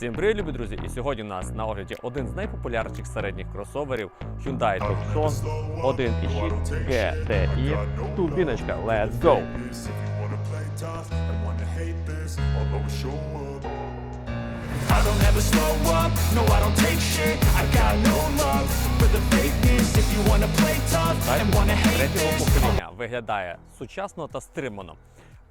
Всім привіт, любі друзі! І сьогодні у нас на огляді один з найпопулярніших середніх кросоверів Hyundai Tucson 1.6 GTI турбіночка. Let's go! I don't ever slow up, no I don't take shit I got no love for the fakeness If you wanna play tough and wanna hate this покоління виглядає сучасно та стримано.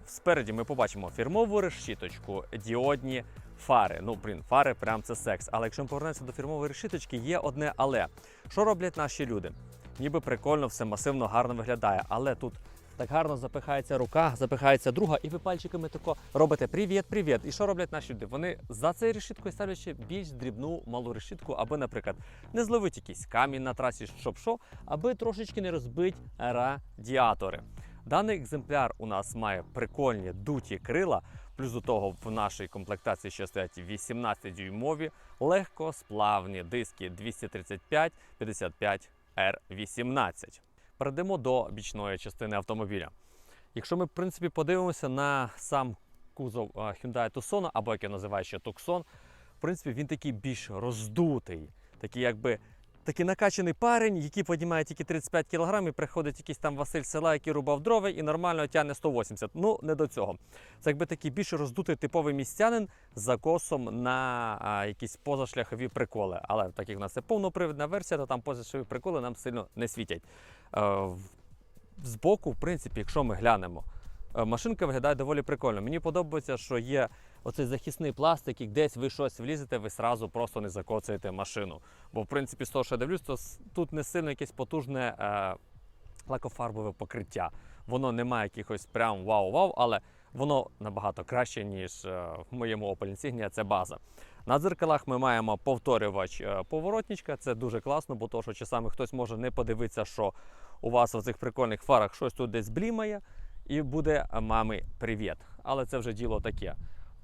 Спереді ми побачимо фірмову решіточку, діодні фари. Ну, блін, фари прям це секс. Але якщо ми повернемося до фірмової решіточки, є одне але. Що роблять наші люди? Ніби прикольно, все масивно, гарно виглядає, але тут так гарно запихається рука, запихається друга, і ви пальчиками тако робите привіт, привіт. І що роблять наші люди? Вони за цією решіткою ставлять ще більш дрібну малу решітку, аби, наприклад, не зловить якийсь камінь на трасі, щоб що, аби трошечки не розбить радіатори. Даний екземпляр у нас має прикольні дуті крила. Плюс до того в нашій комплектації ще стоять 18-дюймові легкосплавні диски 235 55 R18. Перейдемо до бічної частини автомобіля. Якщо ми, в принципі, подивимося на сам кузов Hyundai Tucson, або як я називаю ще Tucson, в принципі, він такий більш роздутий, такий якби такий накачаний парень, який піднімає тільки 35 кг, і приходить якийсь там Василь села, який рубав дрова і нормально тягне 180. Ну, не до цього. Це якби такий більш роздутий типовий містянин з закосом на а, якісь позашляхові приколи. Але так як в нас це повнопривідна версія, то там позашляхові приколи нам сильно не світять. Е, збоку, в принципі, якщо ми глянемо, е, машинка виглядає доволі прикольно. Мені подобається, що є оцей захисний пластик, і десь ви щось влізете, ви сразу просто не закоцаєте машину. Бо, в принципі, з того, що я дивлюсь, то тут не сильно якесь потужне е, лакофарбове покриття. Воно не має якихось прям вау-вау, але воно набагато краще, ніж е, в моєму Opel Insignia, це база. На дзеркалах ми маємо повторювач е, поворотничка. Це дуже класно, бо то, що часами хтось може не подивитися, що у вас в цих прикольних фарах щось тут десь блімає, і буде мамі привіт. Але це вже діло таке.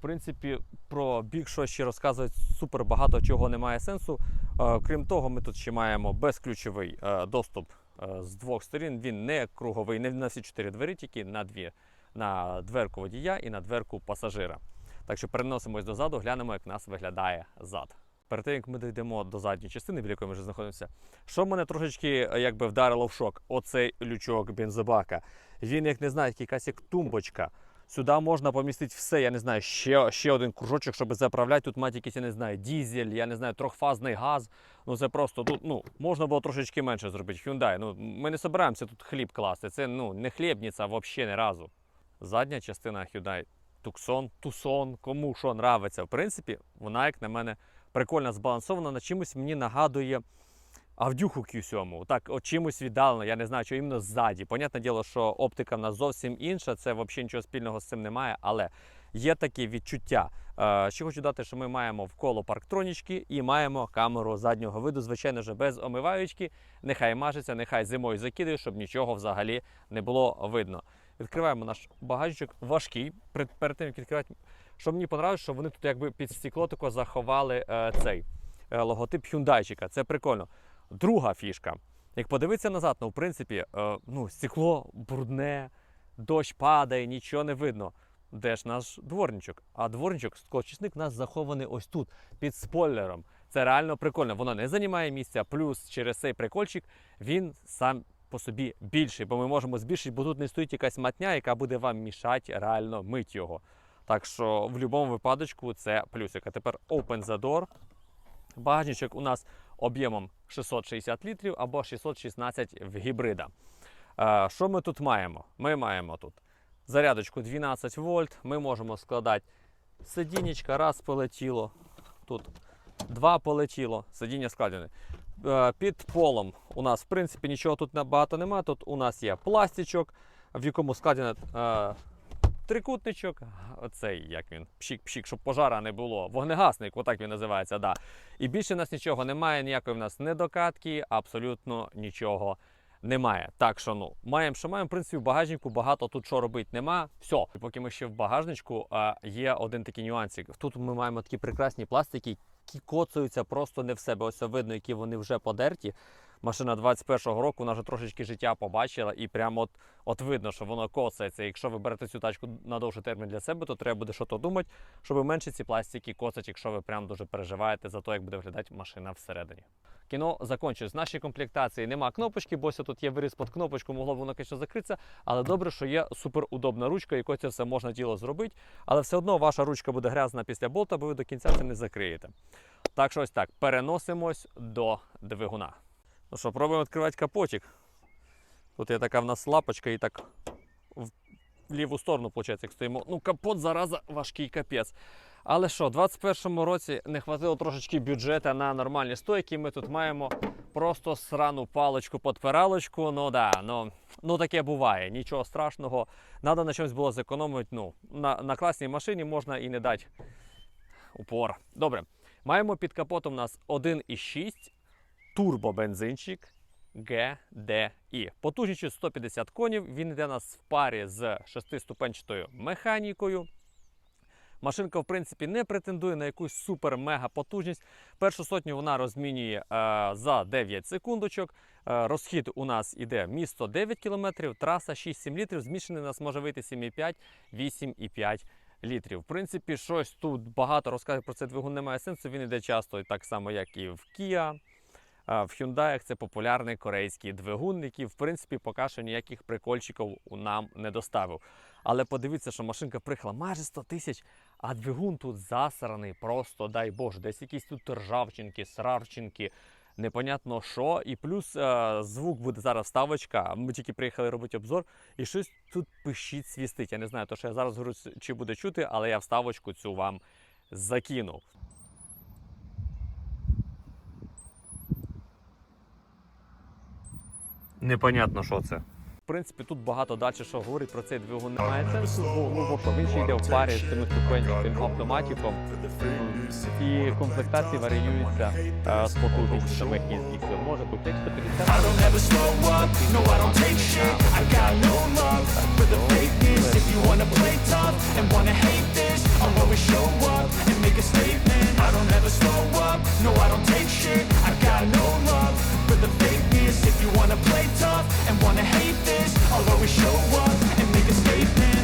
Принципі, про бік що ще розказувати супер багато чого немає сенсу. Е, Крім того, ми тут ще маємо безключовий е, доступ е, з двох сторін. Він не круговий, не на всі чотири двері, тільки на дві на дверку водія і на дверку пасажира. Так що переносимось дозаду, глянемо, як нас виглядає зад. Перед тим, як ми дійдемо до задньої частини, біля якої ми вже знаходимося, що мене трошечки якби вдарило в шок, оцей лючок бензобака. Він, як не знаю, якась як тумбочка. Сюди можна помістити все, я не знаю, ще, ще один кружочок, щоб заправляти. Тут мати якийсь, я не знаю, дізель, я не знаю, трьохфазний газ. Ну це просто тут ну, можна було трошечки менше зробити. Hyundai. Ну, ми не збираємося тут хліб класти. Це ну, не хлібниця взагалі ні разу. Задня частина Hyundai Tucson, Tucson, кому що нравиться. В принципі, вона, як на мене, прикольно збалансована. На чимось мені нагадує Авдюху Q7. Так, от чимось віддалено, я не знаю, що іменно ззаді. Понятне діло, що оптика в нас зовсім інша, це взагалі нічого спільного з цим немає, але є таке відчуття. Е, Ще хочу дати, що ми маємо вколо парктронічки і маємо камеру заднього виду, звичайно ж, без омиваючки. Нехай мажеться, нехай зимою закидає, щоб нічого взагалі не було видно. Відкриваємо наш багажничок важкий. Перед, тим як відкривати, що мені подобається, що вони тут якби під стекло тако заховали е, цей е, логотип Hyundaiчика. Це прикольно. Друга фішка. Як подивитися назад, ну в принципі, е, ну, стекло брудне, дощ падає, нічого не видно. Де ж наш дворничок? А дворничок, склочисник у нас захований ось тут, під спойлером. Це реально прикольно. Воно не займає місця, плюс через цей прикольчик він сам по собі більший, бо ми можемо збільшити, бо тут не стоїть якась матня, яка буде вам мішати реально мить його. Так що в будь-якому випадочку це плюсик. А тепер open the door. Багажничок у нас об'ємом 660 літрів або 616 в гібрида. Е, Що ми тут маємо? Ми маємо тут зарядочку 12 вольт. Ми можемо складати сидінечка, раз полетіло. Тут два полетіло, сидіння складене. Е, Під полом у нас, в принципі, нічого тут набагато немає. Тут у нас є пластичок, в якому складено е, трикутничок. Оцей, як він, пшік-пшік, щоб пожара не було. Вогнегасник, отак він називається. Да. І більше в нас нічого немає, ніякої в нас недокатки, абсолютно нічого немає. Так що ну, маємо, що маємо. В принципі, в багажнику багато тут що робити нема. Все. І поки ми ще в багажничку, є один такий нюансик. Тут ми маємо такі прекрасні пластики, які коцаються просто не в себе. Ось видно, які вони вже подерті. Машина 21-го року, вона вже трошечки життя побачила, і прямо от, от видно, що воно коцається. Якщо ви берете цю тачку на довший термін для себе, то треба буде щось думати, щоб менше ці пластики коцать, якщо ви прям дуже переживаєте за те, як буде виглядати машина всередині. Кіно закінчується. В нашій комплектації нема кнопочки, бо тут є виріз під кнопочку, могло б воно, звісно, закритися. Але добре, що є суперудобна ручка, якою це все можна діло зробити. Але все одно ваша ручка буде грязна після болта, бо ви до кінця це не закриєте. Так що ось так, переносимось до двигуна. Ну що, пробуємо відкривати капотик. Тут є така в нас лапочка і так в ліву сторону, виходить, як стоїмо. Ну, капот зараза важкий капець. Але що, в 21-му році не хватило трошечки бюджету на нормальні стойки. Ми тут маємо просто срану паличку подпиралочку. Ну да, ну, ну таке буває, нічого страшного. Надо на чомусь було зекономити. Ну, на, на класній машині можна і не дати упор. Добре. Маємо під капотом у нас 1,6 турбобензинчик GDI. Потужністю 150 конів. Він йде нас в парі з шестиступенчатою механікою. Машинка, в принципі, не претендує на якусь супер-мега потужність. Першу сотню вона розмінює е, за 9 секундочок. Е, розхід у нас іде місто 9 км, траса 6-7 літрів. Змішаний у нас може вийти 7,5, 8,5 літрів. В принципі, щось тут багато розказати про цей двигун немає сенсу. Він іде часто так само, як і в Kia. В Hyundai це популярний корейський двигун, який в принципі поки що ніяких прикольчиків у нам не доставив. Але подивіться, що машинка приїхала майже 100 тисяч, а двигун тут засраний, просто дай Боже, десь якісь тут ржавчинки, срарчинки, непонятно що. І плюс е, звук буде зараз ставочка. Ми тільки приїхали робити обзор, і щось тут пищить, свістить. Я не знаю, то що я зараз говорю, чи буде чути, але я вставочку цю вам закинув. Непонятно, що це. В принципі, тут багато далі що говорить про цей двигун. Немає сенсу, бо глибоко він ще йде в парі з цими ступеньками автоматиком. І комплектації варіюються е, з потужністю самих їздів. Може як 150 serious If you wanna play tough and wanna hate this. I'll always show up and make a statement.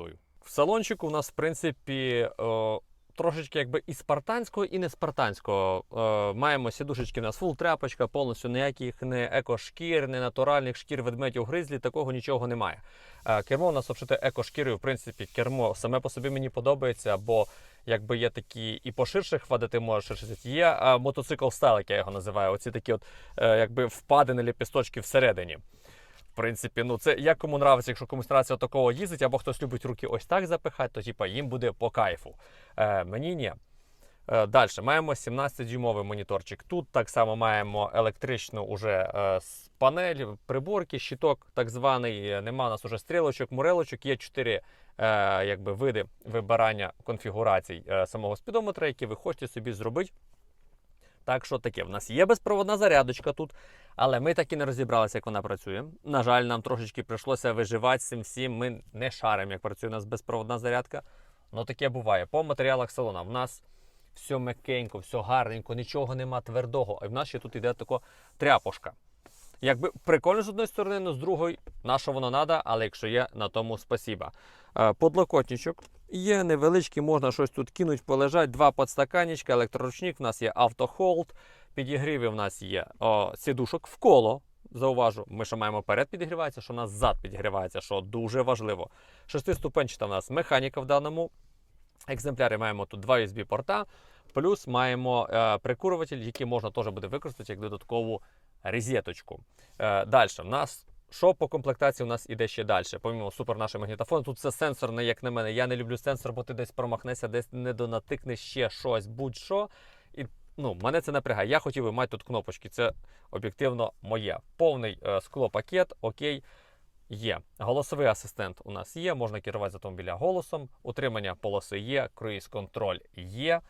В салончику у нас, в принципі, е, трошечки якби і спартанського, і не спартанського. Е, маємо сідушечки у нас фул тряпочка, повністю ніяких не екошкір, не натуральних шкір ведмедів гризлі, такого нічого немає. Е, кермо у нас обшите екошкірою, в принципі, кермо саме по собі мені подобається, бо якби є такі і поширше хватити може ширше. сидіти. Є мотоцикл стайл, як я його називаю. Оці такі от якби впадини ліпісточки всередині. В принципі, ну це як кому нравиться, якщо комусь нравиться такого їздить, або хтось любить руки ось так запихати, то типа їм буде по кайфу. Е, мені ні. Е, Далі маємо 17-дюймовий моніторчик. Тут так само маємо електричну уже е, панель, приборки, щиток так званий. Е, Нема у нас уже стрілочок, мурелочок. Є чотири е, якби, види вибирання конфігурацій е, самого спідометра, які ви хочете собі зробити. Так що таке, в нас є безпроводна зарядочка тут, але ми так і не розібралися, як вона працює. На жаль, нам трошечки прийшлося виживати з цим всім. Ми не шаримо, як працює у нас безпроводна зарядка. Ну таке буває. По матеріалах салона в нас все м'якенько, все гарненько, нічого нема твердого. А в нас ще тут іде тако тряпошка. Якби прикольно з одної сторони, але з другої, на що воно треба, але якщо є, на тому спасіба. Е, Подлокотничок є невеличкий, можна щось тут кинуть, полежать. Два подстаканничка, електроручник, в нас є автохолд, підігріви в нас є о, сідушок в коло. Зауважу, ми що маємо перед підігрівається, що у нас зад підігрівається, що дуже важливо. Шестиступенчата в нас механіка в даному екземплярі. Маємо тут два USB порта, плюс маємо е, прикурюватель, який можна теж буде використати як додаткову розеточку. Е, далі, в нас що по комплектації у нас іде ще далі? Помімо супер нашого магнітофону, тут все сенсорне, як на мене. Я не люблю сенсор, бо ти десь промахнешся, десь не донатикнеш ще щось, будь-що. І ну, мене це напрягає. Я хотів би мати тут кнопочки. Це об'єктивно моє. Повний е, склопакет, окей. Є. Голосовий асистент у нас є, можна керувати з автомобіля голосом, утримання полоси є, круїз контроль є.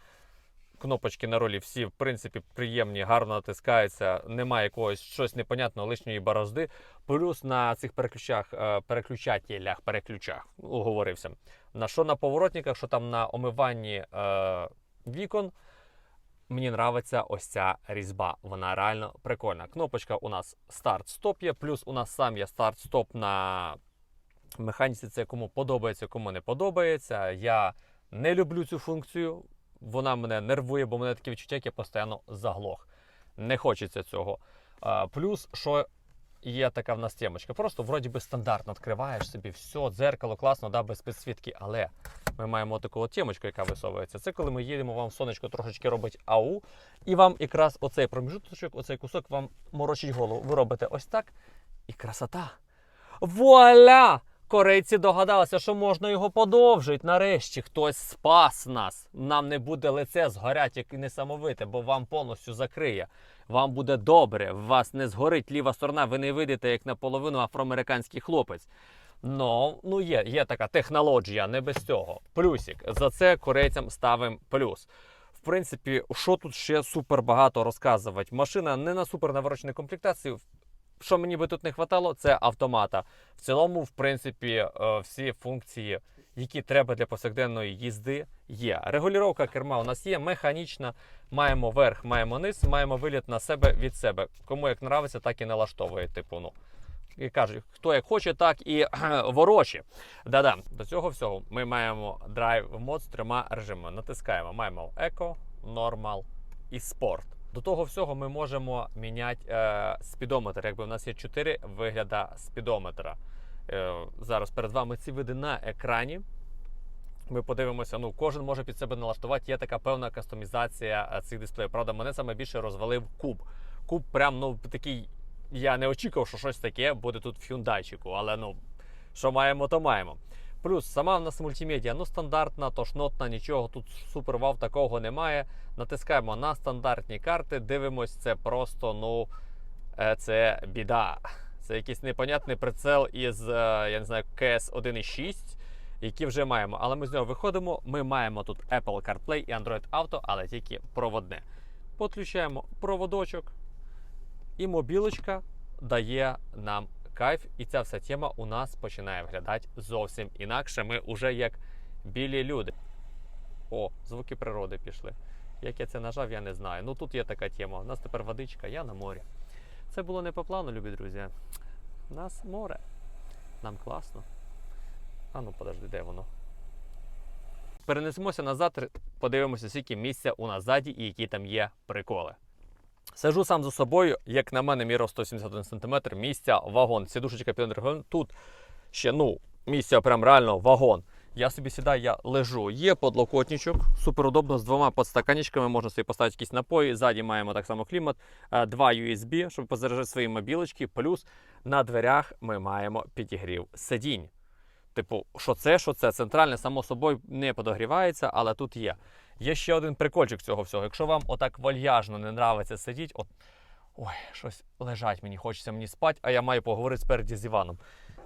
Кнопочки на ролі всі, в принципі, приємні, гарно натискаються, немає якогось щось непонятного лишньої борозди. Плюс на цих переключах, е, переключателях, переключах, уговорився. На що на поворотниках, що там на омиванні е, вікон. Мені нравиться ось ця різьба. Вона реально прикольна. Кнопочка у нас старт-стоп є, плюс у нас сам є старт-стоп на механіці. Це кому подобається, кому не подобається. Я не люблю цю функцію. Вона мене нервує, бо мене таке відчуття, як я постійно заглох. Не хочеться цього. А, плюс, що є така в нас темочка. Просто вроді би стандартно відкриваєш собі все, дзеркало, класно, да, без підсвітки, але ми маємо таку темочку, яка висовується. Це коли ми їдемо, вам сонечко трошечки робить ау, і вам якраз оцей проміжуточок, оцей кусок вам морочить голову. Ви робите ось так, і красота. Вуаля! Корейці догадалися, що можна його подовжити. Нарешті хтось спас нас. Нам не буде лице згорять, як і несамовите, бо вам повністю закриє. Вам буде добре, вас не згорить ліва сторона, ви не вийдете як наполовину афроамериканський хлопець. Ну, ну є, є така технологія, не без цього. Плюсик. За це корейцям ставимо плюс. В принципі, що тут ще супер багато розказувати? Машина не на супер навороченій комплектації. Що мені би тут не хватало, це автомата. В цілому, в принципі, е, всі функції, які треба для повсякденної їзди, є. Регулювання керма у нас є, механічна. Маємо верх, маємо низ, маємо виліт на себе від себе. Кому як нравиться, так і налаштовує. Типу, ну. І кажуть, хто як хоче, так і ворочі. Да-да. До цього всього ми маємо драйв мод з трьома режимами. Натискаємо, маємо еко, нормал і спорт. До того всього ми можемо міняти е, спідометр. Якби в нас є 4 вигляда спідометра. Е, зараз перед вами ці види на екрані. Ми подивимося, ну кожен може під себе налаштувати. Є така певна кастомізація е, цих дисплеїв. Правда, мене саме більше розвалив куб. Куб прям ну такий. Я не очікував, що щось таке буде тут в Hyundai, але ну що маємо, то маємо. Плюс сама в нас мультимедіа, ну стандартна, тошнотна, нічого тут супер вау такого немає. Натискаємо на стандартні карти, дивимось, це просто, ну, е, це біда. Це якийсь непонятний прицел із, е, я не знаю, КС 1.6, які вже маємо. Але ми з нього виходимо. Ми маємо тут Apple CarPlay і Android Auto, але тільки проводне. Підключаємо проводочок, і мобілочка дає нам кайф, і ця вся тема у нас починає виглядати зовсім інакше. Ми вже як білі люди. О, звуки природи пішли. Як я це нажав, я не знаю. Ну тут є така тема. У нас тепер водичка, я на морі. Це було не по плану, любі друзі. У нас море. Нам класно. А ну подожди, де воно? Перенесемося назад, подивимося, скільки місця у нас ззаді і які там є приколи. Сижу сам за собою, як на мене, міров 171 см, місця вагон. Сідушечка під регулем. Тут ще ну, місця прям реально вагон. Я собі сідаю, я лежу. Є подлокотничок, супер удобно з двома подстаканечками. Можна собі поставити якісь напої. Ззаді маємо так само клімат, е, два USB, щоб позаряджати свої мобілочки. Плюс на дверях ми маємо підігрів сидінь. Типу, що це, що це? Центральне, само собою, не подогрівається, але тут є. Є ще один прикольчик цього всього. Якщо вам отак вальяжно не нравиться сидіти, от ой, щось лежать мені, хочеться мені спати, а я маю поговорити спереді з Іваном.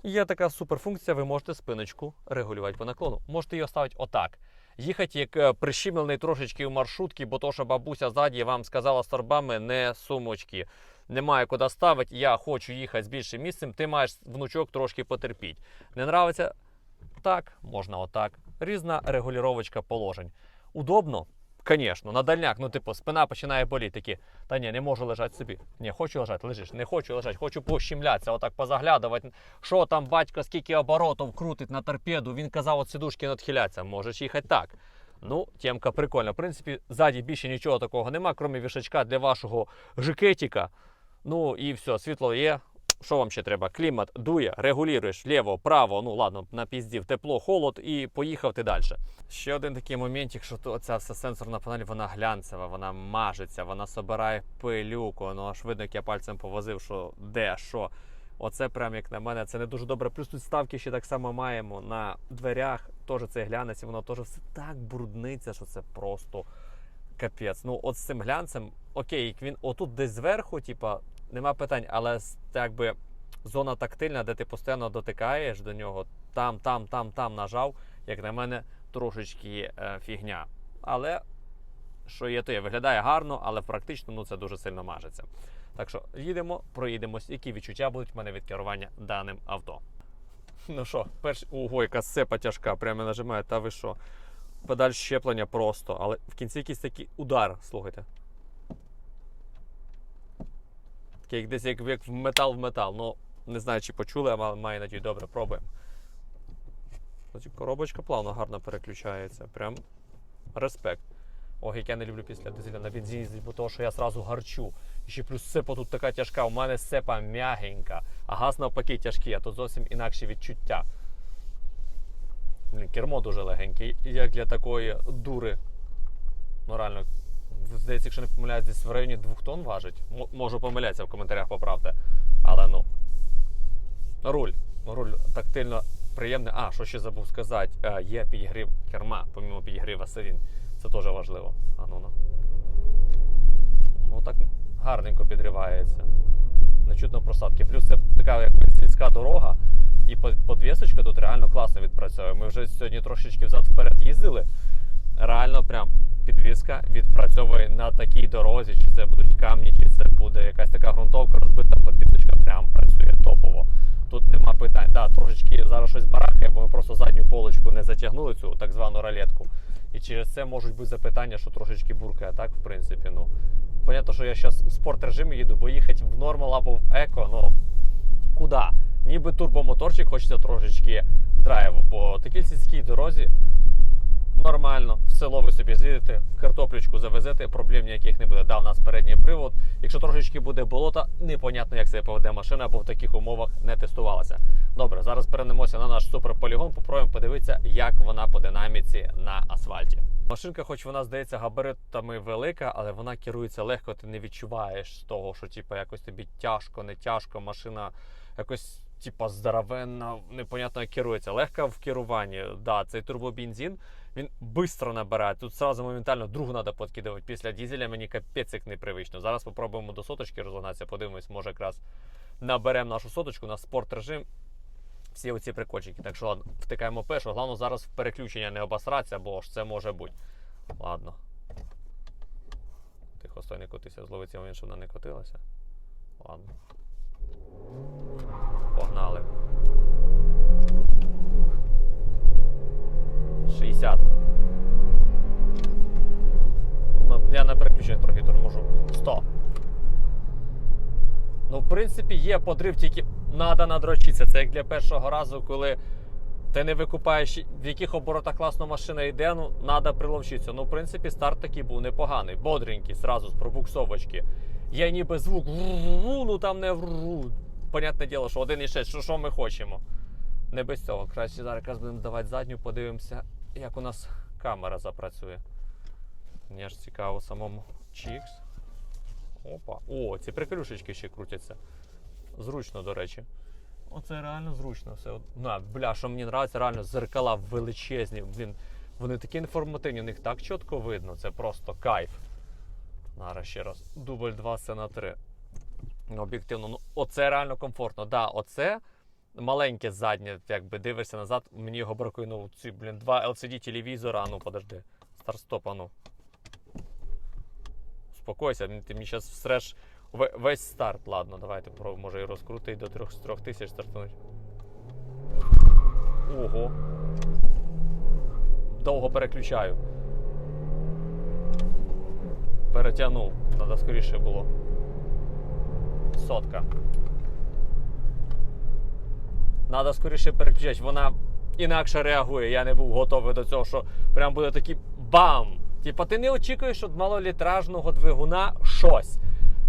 Є така суперфункція, ви можете спиночку регулювати по наклону. Можете її ставити отак. Їхати як е, прищемлений трошечки в маршрутці, бо то, що бабуся ззаді вам сказала з торбами, не сумочки. Немає куди ставити, я хочу їхати з більшим місцем, ти маєш внучок трошки потерпіть. Не нравиться? Так, можна отак. Різна регулювачка положень. Удобно? Звісно, на дальняк, ну типу, спина починає боліти. Такі, та ні, не можу лежати собі. Ні, хочу лежати, лежиш, не хочу лежати, хочу пощемлятися, отак позаглядувати. Що там батько, скільки оборотів крутить на торпеду, він казав, от сидушки надхиляться. Можеш їхати так. Ну, темка прикольна. В принципі, ззаді більше нічого такого нема, крім вішачка для вашого жикетика. Ну і все, світло є. Що вам ще треба? Клімат дує, регулюєш ліво, право, ну ладно, напіздів, тепло, холод і поїхав ти далі. Ще один такий моментик, що ця вся сенсорна панель, вона глянцева, вона мажеться, вона собирає пилюку. Ну аж видно, як я пальцем повозив, що де, що. Оце прям як на мене, це не дуже добре. Плюс тут ставки ще так само маємо на дверях. Теж це глянець, і воно теж все так брудниться, що це просто капець. Ну, от з цим глянцем, окей, як він отут десь зверху, типа, нема питань, але так зона тактильна, де ти постійно дотикаєш до нього, там, там, там, там нажав, як на мене, трошечки е, фігня. Але що є, то є. Виглядає гарно, але практично ну, це дуже сильно мажеться. Так що їдемо, проїдемось, які відчуття будуть в мене від керування даним авто. Ну що, перш... Ого, яка тяжка, прямо нажимає, та ви що? Педаль щеплення просто, але в кінці якийсь такий удар, слухайте. Такий як десь як, як в метал в метал. Ну, не знаю, чи почули, але маю надію, добре, пробуємо. Коробочка плавно гарно переключається. Прям респект. Ох, як я не люблю після дизеля на бензині, бо того, що я зразу гарчу. І ще плюс сепа тут така тяжка, у мене сепа м'ягенька, а газ навпаки тяжкий, а то зовсім інакші відчуття. Блін, кермо дуже легеньке, як для такої дури. Ну здається, якщо не помиляюсь, десь в районі 2 тонн важить. М- можу помилятися в коментарях, поправте. Але ну. Руль. Руль тактильно приємний. А, що ще забув сказати, Е, є підігрів керма, помімо підігріва сидінь. Це теж важливо. А ну ну. Ну так гарненько підривається. Не чутно просадки. Плюс це така як сільська дорога, і подвісочка тут реально класно відпрацьовує. Ми вже сьогодні трошечки взад вперед їздили. Реально прям підвіска відпрацьовує на такій дорозі, чи це будуть камні, чи це буде якась така ґрунтовка розбита, подвісочка прям працює топово. Тут нема питань. Да, трошечки зараз щось барахає, бо ми просто задню полочку не затягнули цю так звану ролетку. І через це можуть бути запитання, що трошечки буркає, так, в принципі, ну. Понятно, що я зараз в спорт режимі їду, бо їхати в нормал або в еко, ну куди? Ніби турбомоторчик хочеться трошечки драйву. По такій сільській дорозі нормально, в село ви собі з'їдете, картоплечку завезете, проблем ніяких не буде. Да, у нас передній привод. Якщо трошечки буде болота, непонятно, як себе поведе машина, бо в таких умовах не тестувалася. Добре, зараз перенемося на наш суперполігон, попробуємо подивитися, як вона по динаміці на асфальті. Машинка, хоч вона здається габаритами велика, але вона керується легко, ти не відчуваєш того, що типу, якось тобі тяжко, не тяжко, машина якось типа здоровенна, непонятно як керується. Легка в керуванні. Да, цей турбобензин, він швидко набирає. Тут сразу моментально другу треба підкидувати. Після дізеля мені капець як непривично. Зараз спробуємо до соточки розгонатися, подивимось, може якраз наберемо нашу соточку на спорт режим. Всі оці прикольчики. Так що ладно, втикаємо першу. Головне зараз в переключення не обосратися, бо ж це може бути. Ладно. Тихо, стой, не котися, зловить цей момент, щоб вона не котилася. Ладно. Погнали. 60. Ну, Я на переключення трохи торможу. 100. Ну, в принципі, є подрив, тільки треба надрочитися. Це як для першого разу, коли ти не викупаєш, в яких оборотах класно машина йде, ну, треба приловчитися. Ну, в принципі, старт такий був непоганий, бодренький, зразу з пробуксовочки. Є ніби звук, ну там не вру. Понятне діло, що 1,6, що, що ми хочемо. Не без цього. Краще зараз будемо давати задню, подивимося, як у нас камера запрацює. Мені ж цікаво самому Чікс. Опа. О, ці прикрюшечки ще крутяться. Зручно, до речі. Оце реально зручно все. На, бля, що мені подобається, реально зеркала величезні. Блін, вони такі інформативні, у них так чітко видно, це просто кайф. Зараз ще раз. Дубль 2 це на 3. Об'єктивно, ну оце реально комфортно. Да, оце маленьке заднє, якби дивишся назад, мені його бракує, ну, ці, блін, два LCD телевізора, а ну подожди. Старт-стоп, а ну. Успокойся, ти мені зараз всреш весь старт. Ладно, давайте попробуємо, може і розкрутити до 3 тисяч стартануть. Ого. Довго переключаю. Перетягнув. Треба скоріше було. Сотка. Надо скоріше переключати. Вона інакше реагує. Я не був готовий до цього, що прям буде такий бам! Типа ти не очікуєш від малолітражного двигуна щось.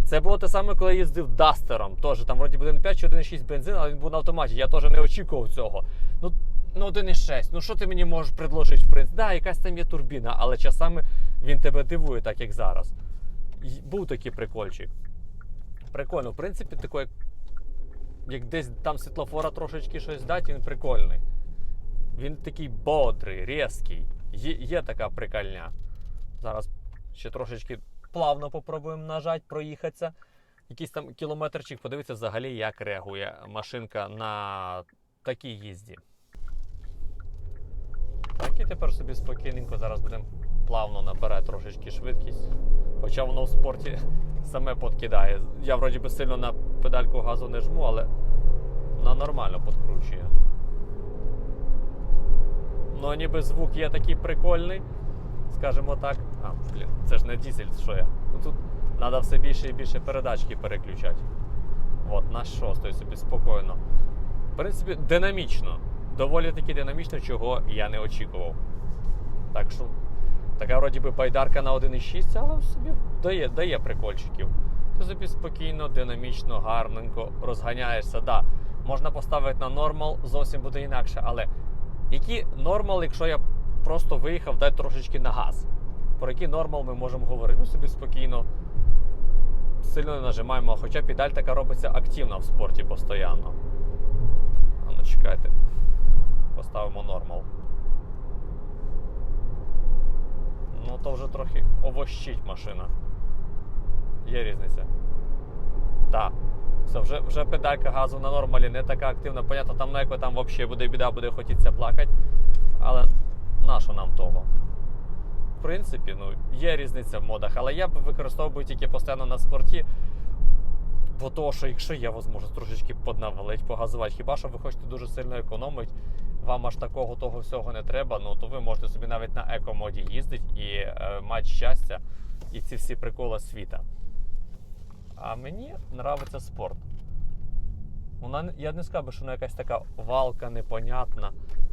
Це було те саме, коли я їздив Дастером. Теж там вроді би 1.5 чи 1.6 бензин, але він був на автоматі. Я теж не очікував цього. Ну, ну 1.6, ну що ти мені можеш предложити, в принципі? Да, якась там є турбіна, але часами він тебе дивує, так як зараз. Був такий прикольчик. Прикольно, в принципі, такий, як, десь там світлофора трошечки щось дати, він прикольний. Він такий бодрий, різкий. Є, є така прикольня. Зараз Ще трошечки плавно попробуємо нажати, проїхатися. Якийсь там кілометрчик, подивитися взагалі, як реагує машинка на такій їзді. Так і тепер собі спокійненько зараз будемо плавно набирати трошечки швидкість. Хоча воно в спорті саме подкидає. Я вроді би сильно на педальку газу не жму, але вона нормально подкручує. Ну, ніби звук є такий прикольний, скажімо так. А, блін, це ж не дізель, що я. Ну, тут треба все більше і більше передачки переключати. От, на шостої собі спокійно. В принципі, динамічно. Доволі таки динамічно, чого я не очікував. Так що, така вроді би байдарка на 1,6, але собі дає, дає прикольчиків. Ти собі спокійно, динамічно, гарненько розганяєшся. Да, можна поставити на нормал, зовсім буде інакше, але який нормал, якщо я просто виїхав, дати трошечки на газ? Про який нормал ми можемо говорити? Ну собі спокійно, сильно не нажимаємо, хоча педаль така робиться активна в спорті постійно. А ну чекайте. Поставимо нормал. Ну то вже трохи овощить машина. Є різниця. Так. Все, вже, вже педалька газу на нормалі не така активна. Понятно, там на еко там взагалі буде біда, буде хотітися плакати. Але нащо нам того? В принципі, ну, є різниця в модах, але я б використовую тільки постійно на спорті. Бо того, що якщо є можливість трошечки поднавалити, погазувати, хіба що ви хочете дуже сильно економити, вам аж такого того всього не треба, ну то ви можете собі навіть на екомоді їздити і е, мати щастя і ці всі приколи світа. А мені подобається спорт. Вона, я не би, що вона якась така валка непонятна.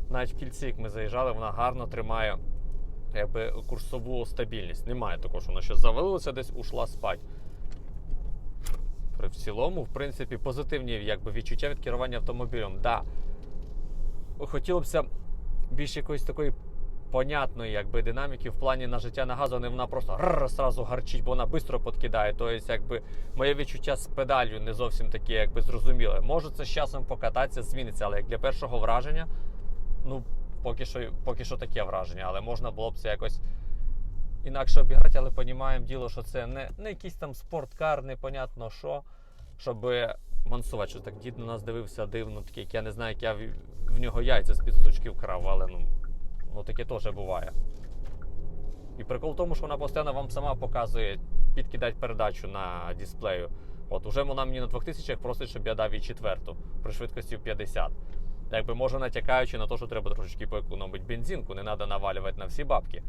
Навіть в кільці, як ми заїжджали, вона гарно тримає якби, курсову стабільність. Немає такого, що вона щось завалилася, десь ушла спать. При в цілому, в принципі, позитивні якби, відчуття від керування автомобілем. Да. Хотілося б більш якоїсь такої понятної якби, динаміки в плані на життя на газу, не вона просто сразу гарчить, бо вона швидко подкидає. Тобто, якби, моє відчуття з педалью не зовсім таке якби, зрозуміле. Може, це з часом покататися, зміниться, але як для першого враження, ну, поки що, поки що таке враження, але можна було б це якось інакше обіграти, але розуміємо діло, що це не, не якийсь там спорткар, непонятно що, щоб мансувати. Що так дід на нас дивився дивно, такий, як я не знаю, як я в, нього яйця з під стучки вкрав, але ну, ну таке теж буває. І прикол в тому, що вона постійно вам сама показує підкидати передачу на дисплею. От уже вона мені на 2000 просить, щоб я дав їй четверту при швидкості в 50. Якби може натякаючи на те, що треба трошечки поекономити бензинку, не треба навалювати на всі бабки.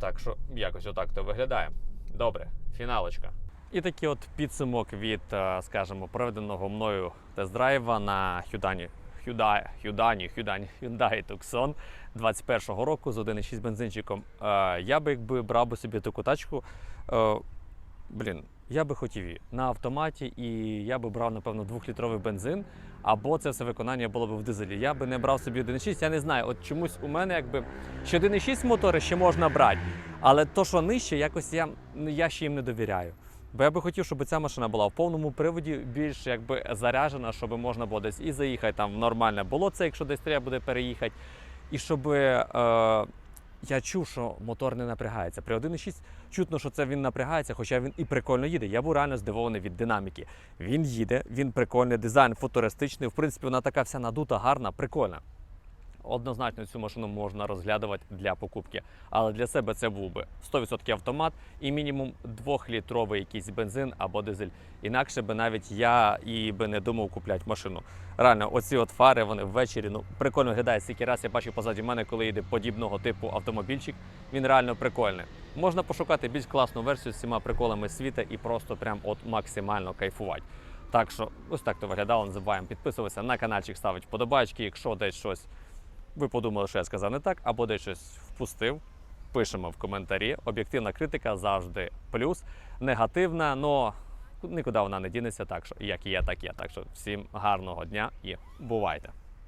Так що якось отак то виглядає. Добре, фіналочка. І такий от підсумок від, е, скажімо, проведеного мною тест-драйва на Hyundai, Hyundai, Hyundai, Hyundai, Hyundai Tucson 21-го року з 1,6 бензинчиком. Е, Я би якби брав би собі таку тачку. е, Блін, я би хотів її на автоматі, і я би брав, напевно, 2-літровий бензин, або це все виконання було б в дизелі. Я би не брав собі 1,6. Я не знаю, от чомусь у мене якби ще 1,6 мотори ще можна брати, але то, що нижче, якось я, я ще їм не довіряю. Бо я би хотів, щоб ця машина була в повному приводі, більш якби заряджена, щоб можна було десь і заїхати там в нормальне болоце, якщо десь треба буде переїхати. І щоб е, я чув, що мотор не напрягається. При 1.6 чутно, що це він напрягається, хоча він і прикольно їде. Я був реально здивований від динаміки. Він їде, він прикольний, дизайн футуристичний. В принципі, вона така вся надута, гарна, прикольна. Однозначно цю машину можна розглядувати для покупки. Але для себе це був би 100% автомат і мінімум 2-літровий якийсь бензин або дизель. Інакше би навіть я і би не думав купляти машину. Реально, оці от фари, вони ввечері ну прикольно виглядають. Стільки раз я бачу позаді мене, коли йде подібного типу автомобільчик. Він реально прикольний. Можна пошукати більш класну версію з всіма приколами світа і просто прям от максимально кайфувати. Так що ось так то виглядало. Не забуваємо підписуватися на каналчик, ставити вподобайки, якщо десь щось ви подумали, що я сказав не так, або десь щось впустив. Пишемо в коментарі. Об'єктивна критика завжди плюс. Негативна, але нікуди вона не дінеться, так що як є, так є. Так що всім гарного дня і бувайте!